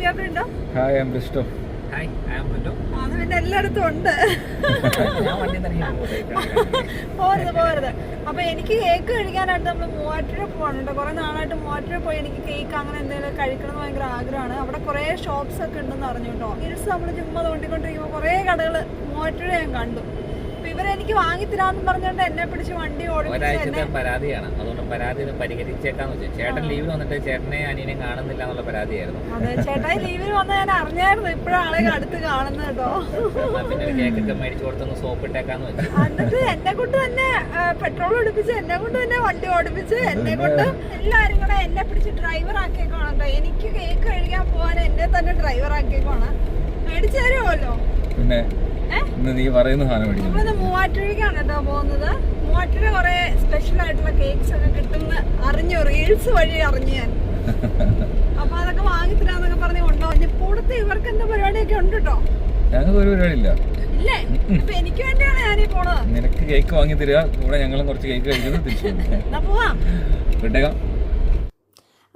Dear ഫ്രണ്ടോ hi I am റിസ്റ്റോ hi I am Mallu അത് പിന്നെ എല്ലായിടത്തും ഉണ്ട്. ഞാൻ വണ്ടി തന്നെ പോരുത് പോരുത്. അപ്പൊ എനിക്ക് കേക്ക് കഴിക്കാനായിട്ട് നമ്മൾ മൂവാറ്റുപുഴ പോകണം കേട്ടോ. കുറെ നാളായിട്ട് മൂവാറ്റുപുഴ പോയി എനിക്ക് കേക്ക് അങ്ങനെ എന്തെങ്കിലും കഴിക്കണം എന്ന് ഭയങ്കര ആഗ്രഹമാണ്. അവിടെ കുറെ ഷോപ്സ് ഒക്കെ ഉണ്ടെന്ന് അറിഞ്ഞു കേട്ടോ. ഹിൽസ് നമ്മൾ ചുമ്മാ തോണ്ടിക്കൊണ്ടിരിക്കുമ്പോൾ കുറെ കടകൾ മൂവാറ്റുപുഴ ഞാൻ കണ്ടു. വാങ്ങി വാങ്ങിത്തരാന്ന് പറഞ്ഞുകൊണ്ട് എന്നെ പിടിച്ച് വണ്ടി ഓടിപ്പിച്ച് ഒരാഴ്ചത്തെ എന്നെ പരാതിയാണ്. അതുകൊണ്ട് പരാതി പരിഹരിച്ചേക്കാന്ന് വെച്ചു. ചേട്ടൻ ലീവ് വന്നിട്ട് ചേട്ടനെ അനിയനെ കാണുന്നില്ല എന്നുള്ള പരാതിയായിരുന്നു. അതെ ചേട്ടായി ലീവിൽ വന്ന ഞാൻ അറിഞ്ഞായിരുന്നു. ഇപ്പോഴാണ് അടുത്ത് കാണുന്നത് കേട്ടോ. പിന്നെ കേക്കൊക്കെ മേടിച്ചു കൊടുത്തൊന്ന് സോപ്പ് ഇട്ടേക്കാന്ന് വെച്ചു. എന്നിട്ട് എന്നെ കൊണ്ട് തന്നെ പെട്രോൾ ഓടിപ്പിച്ച് എന്നെ കൊണ്ട് തന്നെ വണ്ടി ഓടിപ്പിച്ച് എന്നെ കൊണ്ട് എല്ലാരും കൂടെ എന്നെ പിടിച്ച് ഡ്രൈവർ ആക്കി കേട്ടോ. എനിക്ക് കേക്ക് കഴിക്കാൻ പോകാൻ എന്നെ തന്നെ ഡ്രൈവർ ആക്കിയേക്കാണ് മേടിച്ചു തരുമല്ലോ പിന്നെ? ഇന്ന് നീ പറയുന്ന സാധനം മേടിക്കുന്നു നമ്മളിന്ന് മൂവാറ്റുപുഴയ്ക്കാണ് കേട്ടോ പോകുന്നത്. മൂവാറ്റുപുഴ കുറെ സ്പെഷ്യൽ ആയിട്ടുള്ള കേക്ക്സ് ഒക്കെ കിട്ടുന്ന അറിഞ്ഞു. റീൽസ് വഴി അറിഞ്ഞു ഞാൻ. അപ്പൊ അതൊക്കെ വാങ്ങിത്തരാന്നൊക്കെ പറഞ്ഞ് കൊണ്ടുപോകും ഇപ്പോഴത്തെ ഇവർക്ക് എന്താ പരിപാടിയൊക്കെ ഉണ്ട് കേട്ടോ? ഞങ്ങൾക്ക് ഒരു പരിപാടിയില്ല. ഇല്ലേ? അപ്പൊ എനിക്ക് വേണ്ടിയാണ് ഈ പോണത്. നിനക്ക് കേക്ക് വാങ്ങി തരിക കൂടെ ഞങ്ങളും കുറച്ച് കേക്ക് കഴിക്കുന്നത് തിരിച്ചു വിട്ടേക്കാം.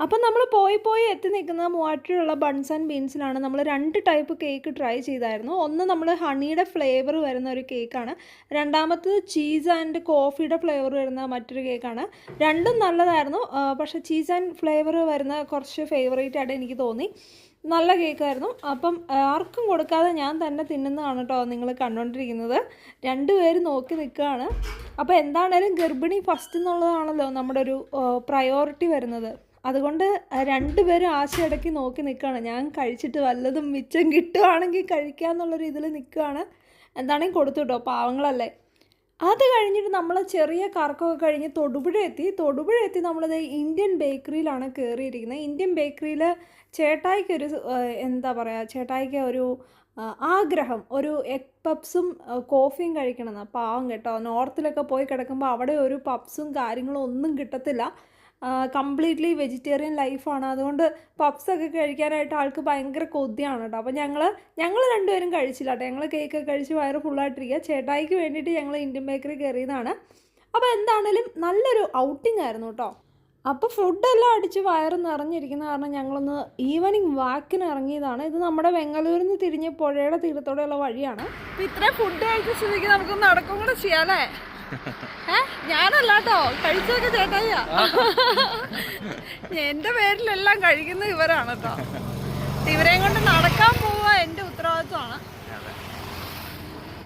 അപ്പം നമ്മൾ പോയി പോയി എത്തി നിൽക്കുന്ന മൂവാറ്റിലുള്ള ബൺസ് ആൻഡ് ബീൻസിലാണ് നമ്മൾ രണ്ട് ടൈപ്പ് കേക്ക് ട്രൈ ചെയ്തായിരുന്നു. ഒന്ന് നമ്മൾ ഹണിയുടെ ഫ്ലേവർ വരുന്ന ഒരു കേക്കാണ് രണ്ടാമത്തത് ചീസ് ആൻഡ് കോഫിയുടെ ഫ്ലേവർ വരുന്ന മറ്റൊരു കേക്കാണ് രണ്ടും നല്ലതായിരുന്നു. പക്ഷേ ചീസ് ആൻഡ് ഫ്ലേവർ വരുന്ന കുറച്ച് ഫേവറേറ്റ് ആയിട്ട് എനിക്ക് തോന്നി. നല്ല കേക്കായിരുന്നു അപ്പം ആർക്കും കൊടുക്കാതെ ഞാൻ തന്നെ തിന്നുന്നതാണ് കേട്ടോ നിങ്ങൾ കണ്ടുകൊണ്ടിരിക്കുന്നത് രണ്ടുപേരും നോക്കി നിൽക്കുകയാണ്. അപ്പോൾ എന്താണേലും ഗർഭിണി ഫസ്റ്റ് എന്നുള്ളതാണല്ലോ നമ്മുടെ ഒരു പ്രയോറിറ്റി വരുന്നത്. അതുകൊണ്ട് രണ്ടുപേരും ആശയടക്കി നോക്കി നിൽക്കുകയാണ്. ഞാൻ കഴിച്ചിട്ട് വല്ലതും മിച്ചം കിട്ടുകയാണെങ്കിൽ കഴിക്കുക എന്നുള്ളൊരു ഇതിൽ നിൽക്കുകയാണ്. എന്താണെങ്കിൽ കൊടുത്തു കേട്ടോ പാവങ്ങളല്ലേ? അത് കഴിഞ്ഞിട്ട് നമ്മൾ ചെറിയ കറക്കമൊക്കെ കഴിഞ്ഞ് തൊടുപുഴ എത്തി. തൊടുപുഴ എത്തി നമ്മളത് ഇന്ത്യൻ ബേക്കറിയിലാണ് കയറിയിരിക്കുന്നത്. ഇന്ത്യൻ ബേക്കറിയിൽ ചേട്ടായിക്ക് ഒരു എന്താ പറയുക ചേട്ടായിക്ക് ഒരു ആഗ്രഹം ഒരു എഗ് പപ്സും കോഫിയും കഴിക്കണമെന്ന്. പാവം കേട്ടോ നോർത്തിലൊക്കെ പോയി കിടക്കുമ്പോൾ അവിടെ ഒരു പപ്സും കാര്യങ്ങളും ഒന്നും കിട്ടത്തില്ല. കംപ്ലീറ്റ്ലി വെജിറ്റേറിയൻ ലൈഫാണ് അതുകൊണ്ട് പപ്സൊക്കെ കഴിക്കാനായിട്ട് ആൾക്ക് ഭയങ്കര കൊതിയാണ് കേട്ടോ അപ്പോൾ ഞങ്ങൾ ഞങ്ങൾ രണ്ടുപേരും കഴിച്ചില്ല കേട്ടോ ഞങ്ങൾ കേക്കൊക്കെ കഴിച്ച് വയറ് ഫുള്ളായിട്ടിരിക്കുക ചേട്ടായിക്ക് വേണ്ടിയിട്ട് ഞങ്ങൾ ഇന്ത്യൻ ബേക്കറി കയറിയതാണ് അപ്പോൾ എന്താണേലും നല്ലൊരു ഔട്ടിംഗ് ആയിരുന്നു കേട്ടോ അപ്പോൾ ഫുഡെല്ലാം അടിച്ച് വയറ് നിറഞ്ഞിരിക്കുന്ന കാരണം ഞങ്ങളൊന്ന് ഈവനിങ് വാക്കിന് ഇറങ്ങിയതാണ്. ഇത് നമ്മുടെ ബംഗളൂരിൽ നിന്ന് തിരിഞ്ഞ് പുഴയുടെ തീരത്തോടെയുള്ള വഴിയാണ്. ഇത്രയും ഫുഡ് കഴിച്ച സ്ഥിതിക്ക് നമുക്ക് നടക്കും കൂടെ ചെയ്യാല്ലേ ഏ? ഞാനല്ല കേട്ടോ കഴിച്ചൊക്കെ ചേട്ടായിയാ എന്റെ പേരിലെല്ലാം കഴിക്കുന്നത് ഇവരാണ് കേട്ടോ ഇവരെയും കൊണ്ട് നടക്കാൻ പോവുക എന്റെ ഉത്തരവാദിത്വമാണ്.